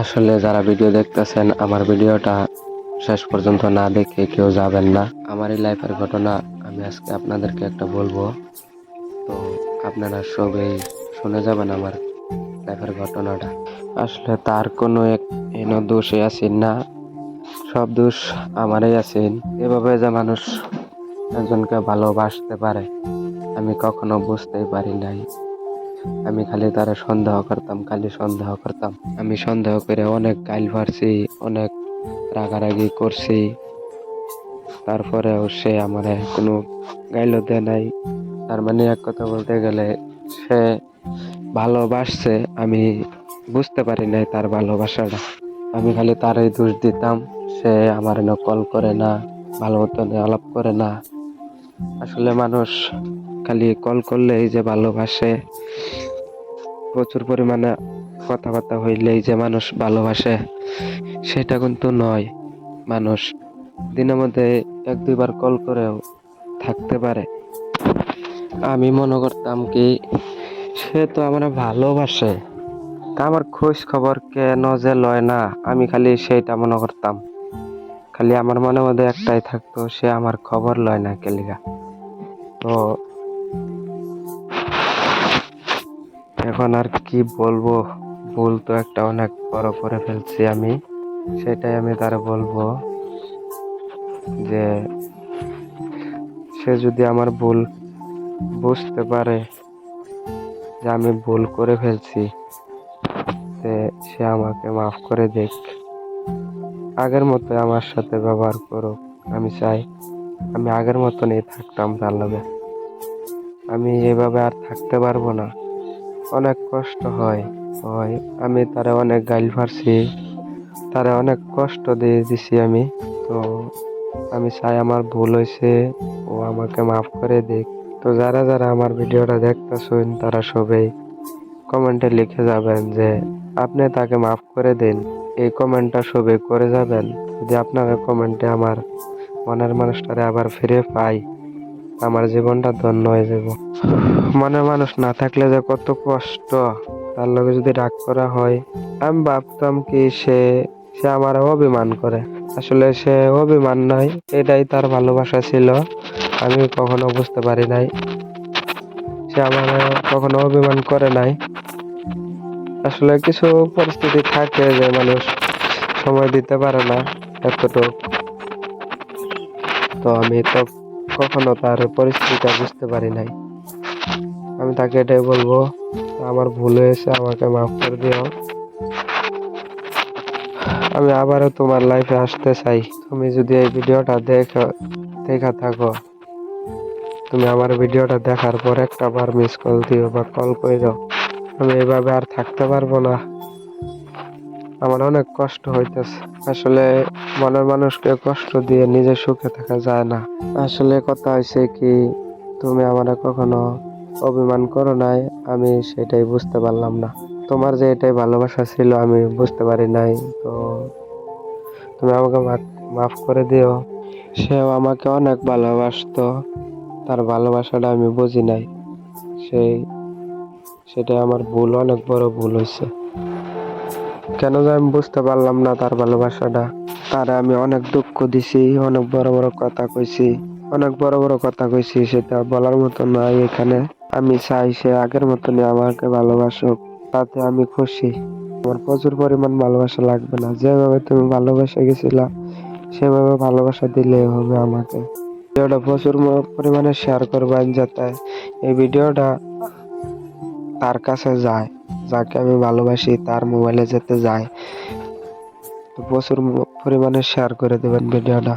আসলে যারা ভিডিও দেখতেছেন, আমার ভিডিওটা শেষ পর্যন্ত না দেখে কেউ যাবেন না। আমার এই লাইফের ঘটনা আমি আজকে আপনাদেরকে একটা বলব। তো আপনারা সবাই শুনে যাবেন আমার লাইফের ঘটনাটা। আসলে তার কোনো এক হীন দোষে আছেন না। সব দোষ আমারই আছেন এভাবে যে মানুষ একজনকে ভালোবাসতে পারে, আমি কখনো বুঝতেই পারি নাই। আমি খালি তারা সন্দেহ করতাম, খালি সন্দেহ করতাম। আমি সন্দেহ করে অনেক গাইল ফারছি অনেক রাগারাগি করছি। তারপরেও সে আমার কোনো গাইলও দেয় নাই। তার মানে এক কথা বলতে গেলে, সে ভালোবাসছে, আমি বুঝতে পারি নাই তার ভালোবাসাটা। আমি খালি তারই দোষ দিতাম, সে আমার এনে কল করে না, ভালো মতন আলাপ করে না। আসলে মানুষ খালি কল করলেই যে ভালোবাসে প্রচুর পরিমাণে কথাবার্তা হইলেই যে মানুষ ভালোবাসে, সেটা কিন্তু নয়। মানুষ দিনের মধ্যে এক দুইবার কল করেও থাকতে পারে। আমি মনে করতাম কি, সে তো আমার ভালোবাসে। আমার খোঁজ খবর কেন যে লয় না, আমি খালি সেইটা মনে করতাম। খালি আমার মনের মধ্যে একটাই থাকতো, সে আমার খবর লয় না কেলিগা। তো এখন আর কি বলব? ভুল তো একটা অনেক বড় করে ফেলছি আমি। সেটাই আমি তার বলব যে, সে যদি আমার ভুল বুঝতে পারে যে আমি ভুল করে ফেলছি সে আমাকে মাফ করে দেখ আগের মতো আমার সাথে ব্যবহার করুক, আমি চাই আমি আগের মতনই থাকতাম তার লগে। আমি এভাবে আর থাকতে পারব না। অনেক কষ্ট হয়। হয়, আমি তারে অনেক গাইল ফারছি। তারে অনেক কষ্ট দিয়ে দিছি আমি। তো আমি চাই আমার ভুল হয়েছে ও আমাকে মাফ করে দিক। তো যারা যারা আমার ভিডিওটা দেখতেছেন, তারা সবাই কমেন্টে লিখে যাবেন যে, আপনি তাকে মাফ করে দিন। এই কমেন্টটা সবাই করে যাবেন। যদি আপনারা কমেন্টে আমার মনের মানুষটারে আবার ফিরে পাই আমার জীবনটা ধন্য হয়ে যাব। মনের মানুষ না থাকলে যে কত কষ্ট। তার লগে যদি রাগ করা হয়, আমি ভাবতাম কি সে সে আমার অভিমান করে। আসলে সে অভিমান নাই এটাই তার ভালোবাসা ছিল। আমি কখনো বুঝতে পারি নাই। সে আমার কখনো অভিমান করে নাই। আসলে কিছু পরিস্থিতি থাকে যে মানুষ সময় দিতে পারে না এতটুকু। তো আমি তো কখনো তার পরিস্থিতিটা বুঝতে পারি নাই। আমি তাকে এটাই বলব, আমার ভুল হয়েছে, আমাকে মাফ করে দিও। আমি আবারও তোমার লাইফে আসতে চাই। তুমি যদি এই ভিডিওটা দেখো, দেখা থাকো, তুমি আমার ভিডিওটা দেখার পর একটা বার মিস কল দিও বা কল করে দাও আমি এভাবে আর থাকতে পারব না। আমার অনেক কষ্ট হইতেছে। আসলে মনের মানুষকে কষ্ট দিয়ে নিজে সুখে থাকা যায় না। আসলে কথা হয়েছে কি, তুমি আমার কখনো অভিমান করো নাই, আমি সেটাই বুঝতে পারলাম না। তোমার যে এটাই ভালোবাসা ছিল, আমি বুঝতে পারি নাই, তো তুমি আমাকে মাফ করে দিও। সেও আমাকে অনেক ভালোবাসতো, তার ভালোবাসাটা আমি বুঝি নাই। সেই, সেটাই আমার ভুল, অনেক বড় ভুল হয়েছে কেন যে আমি বুঝতে পারলাম না তার ভালোবাসাটা? তারে আমি অনেক দুঃখ দিছি, অনেক বড় বড় কথা কইছি, অনেক বড় বড় কথা কইছি সেটা বলার মতো নয় এখানে। আমি চাই সে আগের মতনই আমাকে ভালোবাসুক, তাতে আমি খুশি। আমার প্রচুর পরিমাণ ভালোবাসা লাগবে না, যেভাবে তুমি ভালোবাসা গেছিলা, সেভাবে ভালোবাসা দিলে হবে আমাকে। ভিডিওটা প্রচুর পরিমাণে শেয়ার করবেন যাতে এই ভিডিওটা তার কাছে যায়। যাকে আমি ভালোবাসি তার মোবাইলে যেতে যায়। প্রচুর পরিমাণে শেয়ার করে দেবেন ভিডিওটা